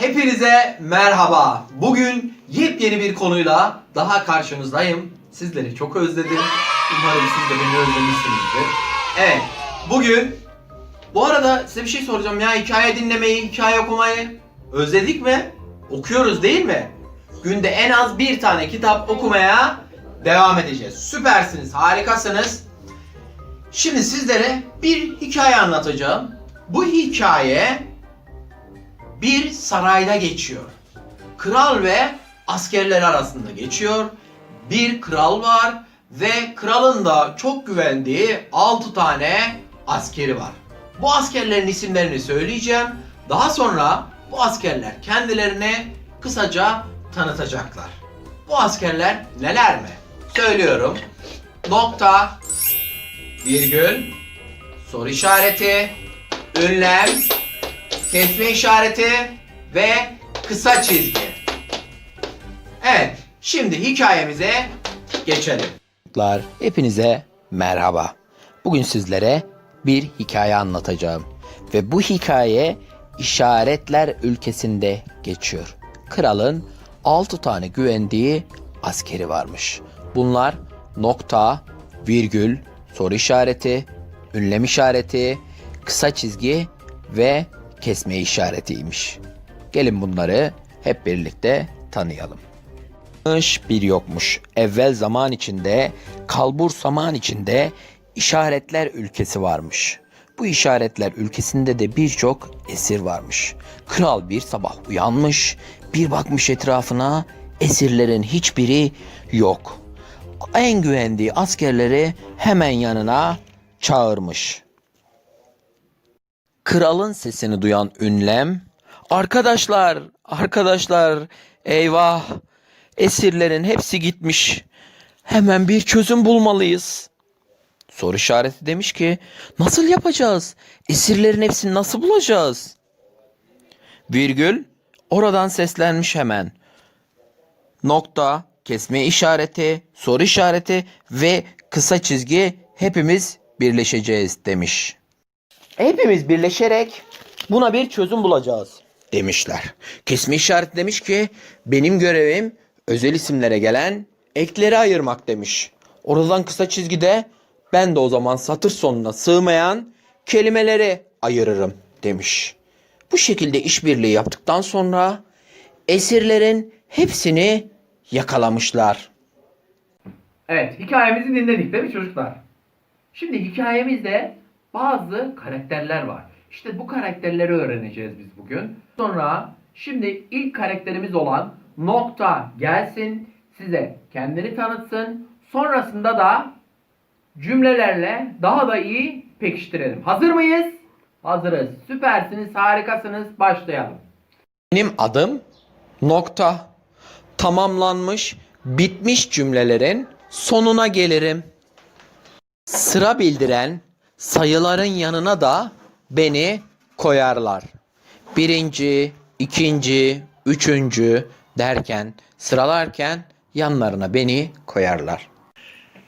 Hepinize merhaba. Bugün yepyeni bir konuyla daha karşınızdayım. Sizleri çok özledim. Umarım siz de beni özlemişsinizdir. Evet, bugün bu arada size bir şey soracağım ya hikaye dinlemeyi, hikaye okumayı özledik mi? Okuyoruz değil mi? Günde en az bir tane kitap okumaya devam edeceğiz. Süpersiniz, harikasınız. Şimdi sizlere bir hikaye anlatacağım. Bu hikaye bir sarayda geçiyor. Kral ve askerler arasında geçiyor. Bir kral var ve kralın da çok güvendiği 6 tane askeri var. Bu askerlerin isimlerini söyleyeceğim. Daha sonra bu askerler kendilerini kısaca tanıtacaklar. Bu askerler neler mi? Söylüyorum. Nokta, virgül, soru işareti, ünlem, kesme işareti ve kısa çizgi. Evet, şimdi hikayemize geçelim. Çocuklar, Hepinize merhaba. Bugün sizlere bir hikaye anlatacağım. Ve bu hikaye işaretler ülkesinde geçiyor. Kralın 6 tane güvendiği askeri varmış. Bunlar nokta, virgül, soru işareti, ünlem işareti, kısa çizgi ve kesme işaretiymiş. Gelin bunları hep birlikte tanıyalım. Bir yokmuş. Evvel zaman içinde, kalbur zaman içinde işaretler ülkesi varmış. Bu işaretler ülkesinde de birçok esir varmış. Kral bir sabah uyanmış, bir bakmış etrafına, esirlerin hiçbiri yok. En güvendiği askerleri hemen yanına çağırmış. Kralın sesini duyan ünlem, arkadaşlar, arkadaşlar, eyvah, esirlerin hepsi gitmiş. Hemen bir çözüm bulmalıyız. Soru işareti demiş ki, nasıl yapacağız? Esirlerin hepsini nasıl bulacağız? Virgül, oradan seslenmiş hemen. Nokta, kesme işareti, soru işareti ve kısa çizgi hepimiz birleşeceğiz demiş. Hepimiz birleşerek buna bir çözüm bulacağız demişler. Kesme işareti demiş ki benim görevim özel isimlere gelen ekleri ayırmak demiş. Oradan kısa çizgide ben de o zaman satır sonuna sığmayan kelimeleri ayırırım demiş. Bu şekilde işbirliği yaptıktan sonra esirlerin hepsini yakalamışlar. Evet, hikayemizi dinledik değil mi çocuklar? Şimdi hikayemizde bazı karakterler var. İşte bu karakterleri öğreneceğiz biz bugün. Sonra şimdi ilk karakterimiz olan nokta gelsin, size kendini tanıtsın. Sonrasında da cümlelerle daha da iyi pekiştirelim. Hazır mıyız? Hazırız. Süpersiniz, harikasınız. Başlayalım. Benim adım nokta. Tamamlanmış, bitmiş cümlelerin sonuna gelirim. Sıra bildiren sayıların yanına da beni koyarlar. Birinci, ikinci, üçüncü derken sıralarken yanlarına beni koyarlar.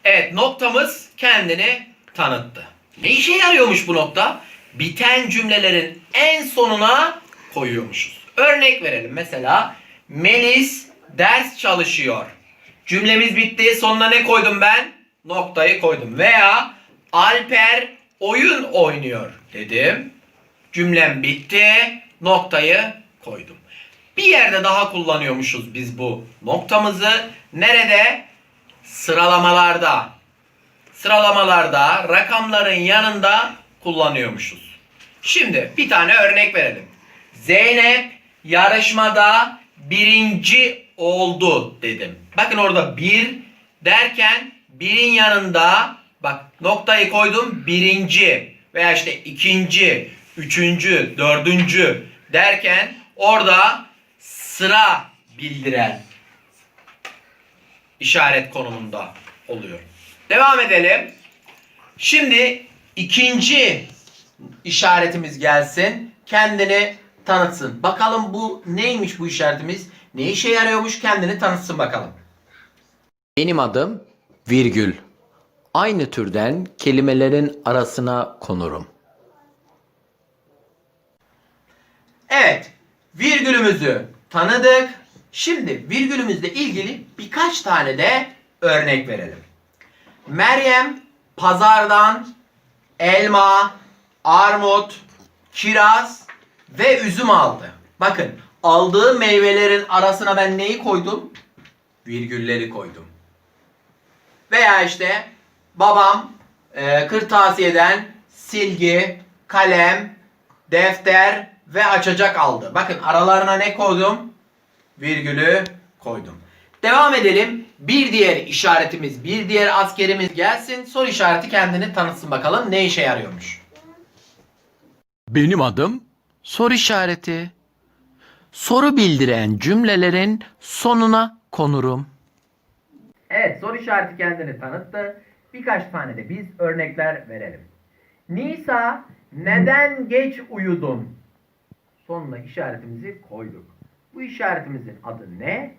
Evet noktamız kendini tanıttı. Ne işe yarıyormuş bu nokta? Biten cümlelerin en sonuna koyuyormuşuz. Örnek verelim mesela Melis ders çalışıyor. Cümlemiz bitti. Sonuna ne koydum ben? Noktayı koydum. Veya Alper oyun oynuyor dedim. Cümlem bitti. Noktayı koydum. Bir yerde daha kullanıyormuşuz biz bu noktamızı. Nerede? Sıralamalarda. Sıralamalarda rakamların yanında kullanıyormuşuz. Şimdi bir tane örnek verelim. Zeynep yarışmada birinci oldu dedim. Bakın orada bir derken birin yanında bak noktayı koydum birinci veya işte ikinci, üçüncü, dördüncü derken orada sıra bildiren işaret konumunda oluyor. Devam edelim. Şimdi ikinci işaretimiz gelsin. Kendini tanıtsın. Bakalım bu neymiş bu işaretimiz? Ne işe yarıyormuş? Kendini tanıtsın bakalım. Benim adım virgül. Aynı türden kelimelerin arasına konurum. Evet. virgülümüzü tanıdık. Şimdi virgülümüzle ilgili birkaç tane de örnek verelim. Meryem pazardan elma, armut, kiraz ve üzüm aldı. Bakın aldığı meyvelerin arasına ben neyi koydum? Virgülleri koydum. Veya işte babam e, kırtasiyeden silgi, kalem, defter ve açacak aldı. Bakın aralarına ne koydum? Virgülü koydum. Devam edelim. Bir diğer işaretimiz, bir diğer askerimiz gelsin. Soru işareti kendini tanıtsın bakalım ne işe yarıyormuş. Benim adım soru işareti. Soru bildiren cümlelerin sonuna konurum. Evet soru işareti kendini tanıttı. Birkaç tane de biz örnekler verelim. Nisa neden geç uyudun? Sonuna işaretimizi koyduk. Bu işaretimizin adı ne?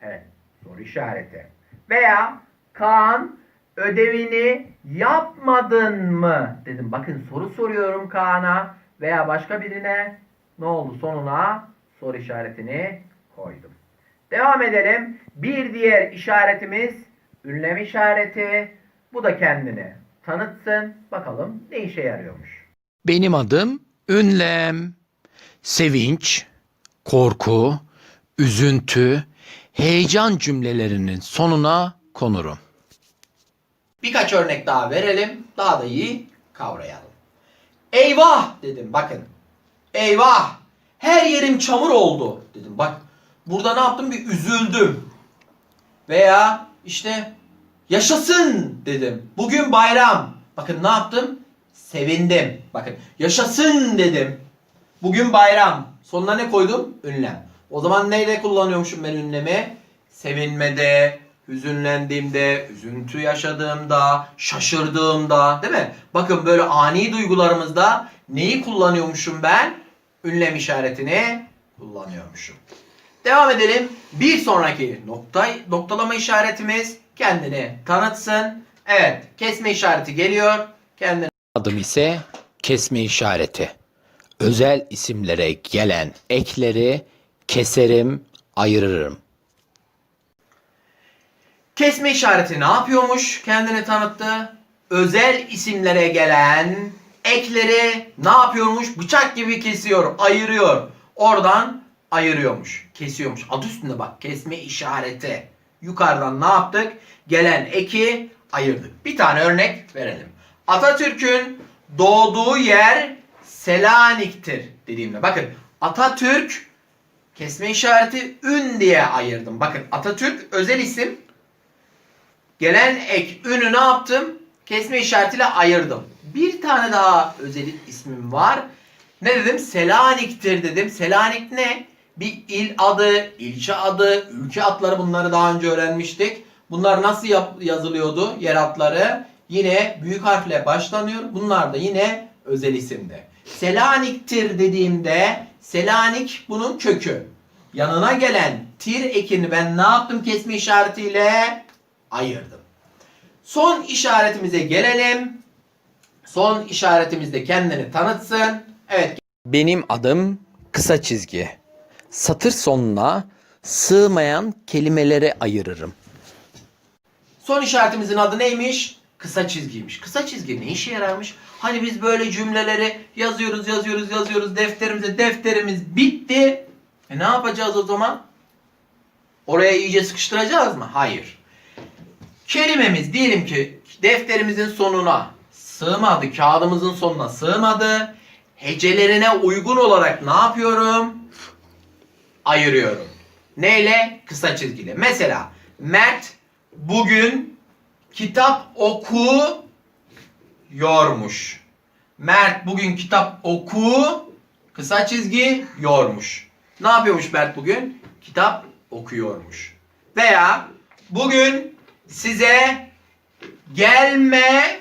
Evet soru işareti. Veya Kaan ödevini yapmadın mı? Dedim bakın soru soruyorum Kaan'a veya başka birine. Ne oldu sonuna soru işaretini koydum. Devam edelim. Bir diğer işaretimiz ünlem işareti. Bu da kendini tanıtsın. Bakalım ne işe yarıyormuş. Benim adım ünlem. Sevinç, korku, üzüntü, heyecan cümlelerinin sonuna konurum. Birkaç örnek daha verelim. Daha da iyi kavrayalım. Eyvah dedim bakın. Eyvah. Her yerim çamur oldu dedim. Bak burada ne yaptım bir üzüldüm. Veya işte yaşasın dedim. Bugün bayram. Bakın ne yaptım? Sevindim. Bakın yaşasın dedim. Bugün bayram. Sonuna ne koydum? Ünlem. O zaman neyle kullanıyormuşum ben ünlemi? Sevinmede, hüzünlendiğimde, üzüntü yaşadığımda, şaşırdığımda, değil mi? Bakın böyle ani duygularımızda neyi kullanıyormuşum ben? Ünlem işaretini kullanıyormuşum. Devam edelim. Bir sonraki nokta, noktalama işaretimiz kendini tanıtsın. Evet, kesme işareti geliyor. Kendini Adım ise kesme işareti. Özel isimlere gelen ekleri keserim, ayırırım. Kesme işareti ne yapıyormuş? Kendini tanıttı. Özel isimlere gelen ekleri ne yapıyormuş? Bıçak gibi kesiyor, ayırıyor. Oradan ayırıyormuş, kesiyormuş. Adı üstünde bak, kesme işareti. Yukarıdan ne yaptık? Gelen eki ayırdık. Bir tane örnek verelim. Atatürk'ün doğduğu yer Selanik'tir dediğimde. Bakın Atatürk kesme işareti ün diye ayırdım. Bakın Atatürk özel isim Gelen ek ünü ne yaptım? Kesme işaretiyle ayırdım. Bir tane daha özel ismim var. Ne dedim? Selanik'tir dedim. Selanik ne? Bir il adı, ilçe adı, ülke adları bunları daha önce öğrenmiştik. Bunlar nasıl yazılıyordu? Yer adları yine büyük harfle başlanıyor. Bunlar da yine özel isimde. Selanik'tir dediğimde Selanik bunun kökü. Yanına gelen tir ekini ben ne yaptım kesme işaretiyle? ayırdım. Son işaretimize gelelim. Son işaretimiz de kendini tanıtsın. Evet Benim adım kısa çizgi. Satır sonuna sığmayan kelimelere ayırırım. son işaretimizin adı neymiş? Kısa çizgiymiş. Kısa çizgi ne işe yararmış? Hani biz böyle cümleleri yazıyoruz yazıyoruz yazıyoruz defterimize defterimiz bitti. E ne yapacağız o zaman? Oraya iyice sıkıştıracağız mı? Hayır. Kelimemiz diyelim ki defterimizin sonuna sığmadı, kağıdımızın sonuna sığmadı. Hecelerine uygun olarak ne yapıyorum? Ayırıyorum. Neyle? Kısa çizgiyle. Mesela Mert bugün kitap okuyormuş. Mert bugün kitap oku kısa çizgi yormuş. Ne yapıyormuş Mert bugün? Kitap okuyormuş. Veya bugün size gelme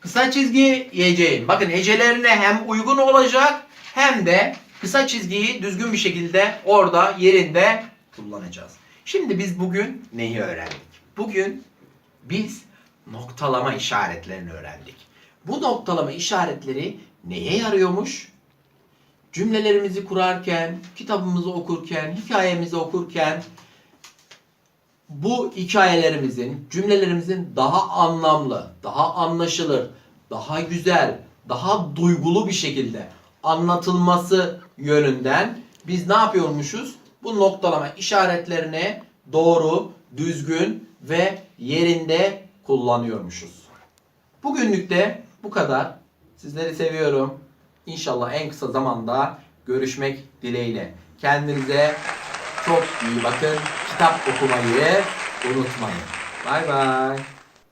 kısa çizgi yiyeceğim. Bakın hecelerine hem uygun olacak hem de kısa çizgiyi düzgün bir şekilde orada yerinde kullanacağız. Şimdi biz bugün neyi öğrendik? Bugün biz noktalama işaretlerini öğrendik. Bu noktalama işaretleri neye yarıyormuş? cümlelerimizi kurarken, kitabımızı okurken, hikayemizi okurken bu hikayelerimizin, cümlelerimizin daha anlamlı, daha anlaşılır, daha güzel, daha duygulu bir şekilde anlatılması yönünden biz ne yapıyormuşuz? Bu noktalama işaretlerini doğru, düzgün ve yerinde kullanıyormuşuz. Bugünlük de bu kadar. Sizleri seviyorum. İnşallah en kısa zamanda görüşmek dileğiyle. Kendinize çok iyi bakın. Kitap okumayı unutmayın. Bay bay.